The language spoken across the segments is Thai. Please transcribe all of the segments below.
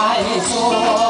แร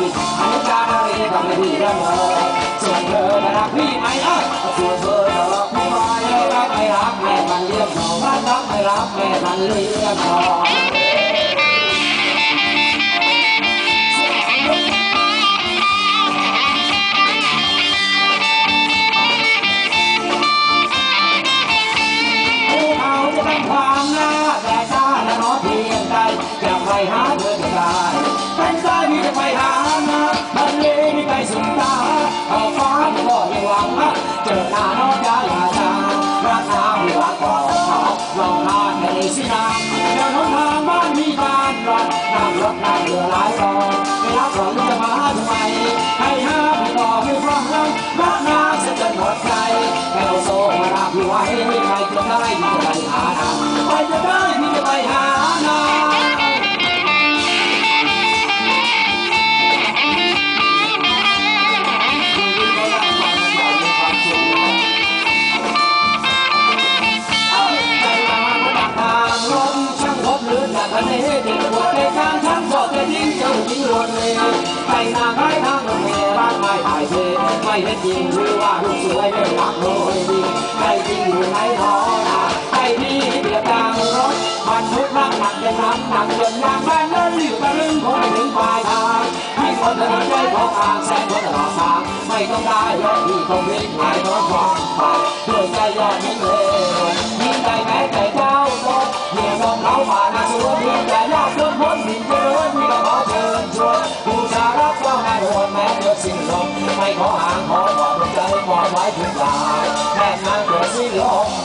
พี่อนุจานารีทำให้พี่ละเมอส่วนเธอจะรักพี่ไหมเอ้ยส่วนเธอจะรักพี่ไหมรักไม่รักแม่มันเลี้ยงหนอรักรักไม่รักแม่มันเลี้ยงหนอผู้เขาจะเป็นความน่า สุดตาขอบฟ้าก็ยังหวังเจอหน้าน้องยาลาจารักน้ำไม่รักก็ขาลองทานในสินาเดินหนทางบ้านมีบ้านรอนนั่งรถนั่งเรือหลายรอนไม่รักหรอกจะมาทำไมให้ห้ามก็ไม่ฟังรักน้ำเสียจนหมดใจแค่เอาโซ่มารักพี่ไว้ใครจะได้พี่จะไปหานาใครจะได้ ไปนางให้ทางรถเมล์บ้านไม่ถ่ายเทไม่เห็นจริงหรือว่าลูกสวยไม่รักโรยดีใครจริงอยู่ในท้อนาใครที่เบียดดังรถมันทุกข์รักหนักจะน้ำหนักจนยางแม่เลื่อนอยู่ตะลึงคงไม่ถึงปลายทางให้คนถนนใจของทางแสนคนตลอดทางไม่ต้องได้รถที่คงวิ่งหลายท้องความไปด้วยใจยอดยิ่งเลวมีใจแม้ใจเจ้าโตเมียของเขาผ่านอาสวะเพียงแต่ยากจางขอบอกดวงใจมอบไว้ทุกอย่างแม่นางเกิดสิ้นลม